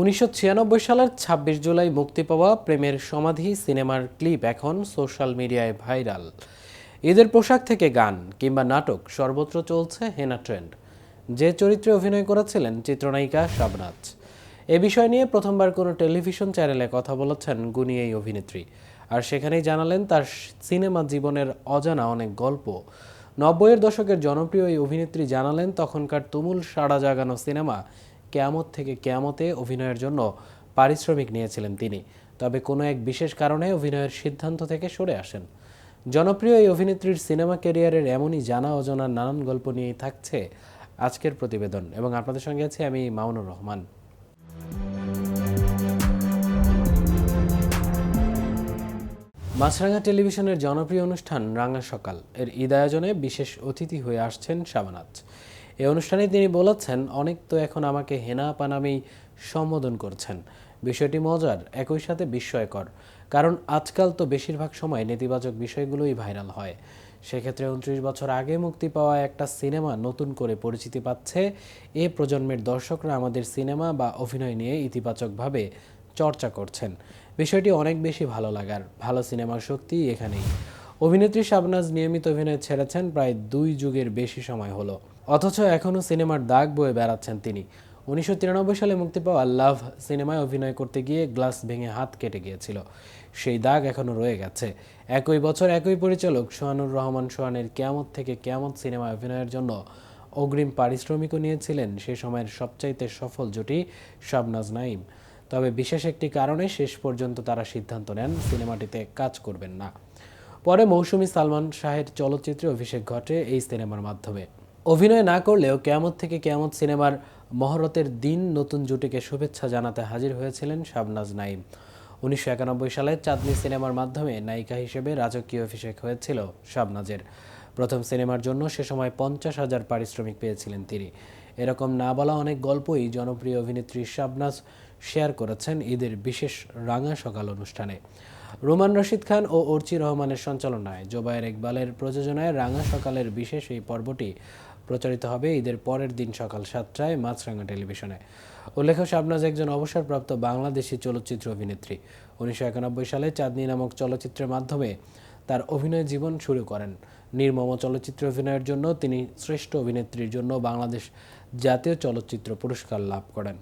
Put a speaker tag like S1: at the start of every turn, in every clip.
S1: উনিশশো ছিয়ানব্বই সালের ২৬ জুলাই মুক্তি পাওয়া প্রেমের সমাধি সিনেমার ক্লিপ এখন সোশ্যাল মিডিয়ায় ভাইরাল। ঈদের পোশাক থেকে গান কিংবা নাটক সর্বত্র চলছে হেনা ট্রেন্ড। যে চরিত্রে অভিনয় করেছিলেন চিত্রনায়িকা শাবনাজ। এ বিষয় নিয়ে প্রথমবার কোনো টেলিভিশন চ্যানেলে কথা বলেছেন গুণী এই অভিনেত্রী। আর সেখানেই জানালেন তার সিনেমা জীবনের অজানা অনেক গল্প। নব্বইয়ের দশকের জনপ্রিয় এই অভিনেত্রী জানালেন, তখনকার তুমুল সাড়া জাগানো সিনেমা কেয়ামত থেকে কেয়ামতে অভিনয়ের জন্য পারিশ্রমিক নিয়েছিলেন তিনি। তবে কোনো এক বিশেষ কারণে অভিনয়ের সিদ্ধান্ত থেকে সরে আসেন। জনপ্রিয় এই অভিনেত্রীর সিনেমা ক্যারিয়ারের এমনই জানা অজানা নানান গল্প নিয়েই থাকছে আজকের প্রতিবেদন। এবং আপনাদের সঙ্গে আছি আমি মামুনুর রহমান। মাছরাঙা টেলিভিশনের জনপ্রিয় অনুষ্ঠান রাঙা সকাল। এর ঈদ আয়োজনে বিশেষ অতিথি হয়ে আসছেন শাবানাজ এই অনুষ্ঠানে তিনি বলেছেন, অনেক তো এখন আমাকে হেনা পানামেই সম্বোধন করছেন। বিষয়টি মজার, একই সাথে বিস্ময়কর। কারণ আজকাল তো বেশিরভাগ সময় নেতিবাচক বিষয়গুলোই ভাইরাল হয়। সেক্ষেত্রে উনত্রিশ বছর আগে মুক্তি পাওয়া একটা সিনেমা নতুন করে পরিচিতি পাচ্ছে। এ প্রজন্মের দর্শকরা আমাদের সিনেমা বা অভিনয় নিয়ে ইতিবাচকভাবে চর্চা করছেন। বিষয়টি অনেক বেশি ভালো লাগার। ভালো সিনেমার শক্তি এখানেই। অভিনেত্রী শাবনাজ নিয়মিত অভিনয় ছেড়েছেন প্রায় দুই যুগের বেশি সময় হলো। অথচ এখনও সিনেমার দাগ বয়ে বেড়াচ্ছেন তিনি। উনিশশো তিরানব্বই সালে মুক্তি পাওয়া লাভ সিনেমায় অভিনয় করতে গিয়ে গ্লাস ভেঙে হাত কেটে গিয়েছিল। সেই দাগ এখনও রয়ে গেছে। একই বছর একই পরিচালক সোহানুর রহমান সোহানের কেয়ামত থেকে কেয়ামত সিনেমায় অভিনয়ের জন্য অগ্রিম পারিশ্রমিকও নিয়েছিলেন সে সময়ের সবচাইতে সফল জুটি শাবনাজ নাইম তবে বিশেষ একটি কারণে শেষ পর্যন্ত তারা সিদ্ধান্ত নেন সিনেমাটিতে কাজ করবেন না। পরে মৌসুমী সালমান শাহের চলচ্চিত্রে অভিষেক ঘটে এই সিনেমার মাধ্যমে। অভিনয় না করলেও কেয়ামত থেকে কেয়ামত সিনেমার মহরতের দিন নতুন জুটিকে শুভেচ্ছা জানাতে হাজির হয়েছিলেন শাবনাজ নাইম উনিশশো একানব্বই সালে চাঁদনি সিনেমার মাধ্যমে নায়িকা হিসেবে রাজকীয় অভিষেক হয়েছিল শাবনাজের। প্রথম সিনেমার জন্য সে সময় পঞ্চাশ হাজার পারিশ্রমিক পেয়েছিলেন তিনি। এরকম না বলা অনেক গল্পই জনপ্রিয় অভিনেত্রী শাবনাজ শেয়ার করেছেন ঈদের বিশেষ রাঙা সকাল অনুষ্ঠানে। রোমান রশিদ খান ও অর্চি রহমানের সঞ্চালনায় জোবায়ের ইকবালের প্রযোজনায় রাঙা সকালের বিশেষ এই পর্বটি প্রচারিত হবে ঈদের পরের দিন সকাল সাতটায় মাছরাঙা টেলিভিশনে। উল্লেখ্য, শাবনাজ একজন অবসরপ্রাপ্ত বাংলাদেশি চলচ্চিত্র অভিনেত্রী। উনিশশো একানব্বই সালে চাঁদনি নামক চলচ্চিত্রের মাধ্যমে তার অভিনয় জীবন শুরু করেন। নির্মম চলচ্চিত্র অভিনয়ের জন্য তিনি শ্রেষ্ঠ অভিনেত্রীর জন্য বাংলাদেশ জাতীয় চলচ্চিত্র পুরস্কার লাভ করেন।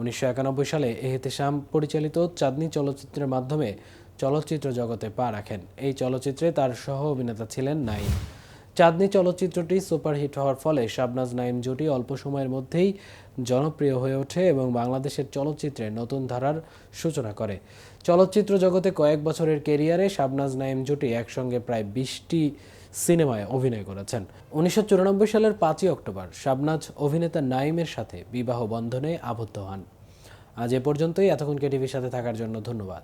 S1: উনিশশো একানব্বই সালে এহতেশাম পরিচালিত চাঁদনি চলচ্চিত্রের মাধ্যমে চলচ্চিত্র জগতে পা রাখেন। এই চলচ্চিত্রে তার সহ অভিনেতা ছিলেন নাইম চাঁদনি চলচ্চিত্রটি সুপারহিট হওয়ার ফলে শাবনাজ নাইম জুটি অল্প সময়ের মধ্যেই জনপ্রিয় হয়ে ওঠে এবং বাংলাদেশের চলচ্চিত্রে নতুন ধারার সূচনা করে। চলচ্চিত্র জগতে কয়েক বছরের কেরিয়ারে শাবনাজ নাইম জুটি একসঙ্গে প্রায় বিশটি সিনেমায় অভিনয় করেছেন। উনিশশো চুরানব্বই সালের পাঁচই অক্টোবর শাবনাজ অভিনেতা নাইমের সাথে বিবাহ বন্ধনে আবদ্ধ হন। আজ এ পর্যন্তই। এতক্ষণ কে টিভির সাথে থাকার জন্য ধন্যবাদ।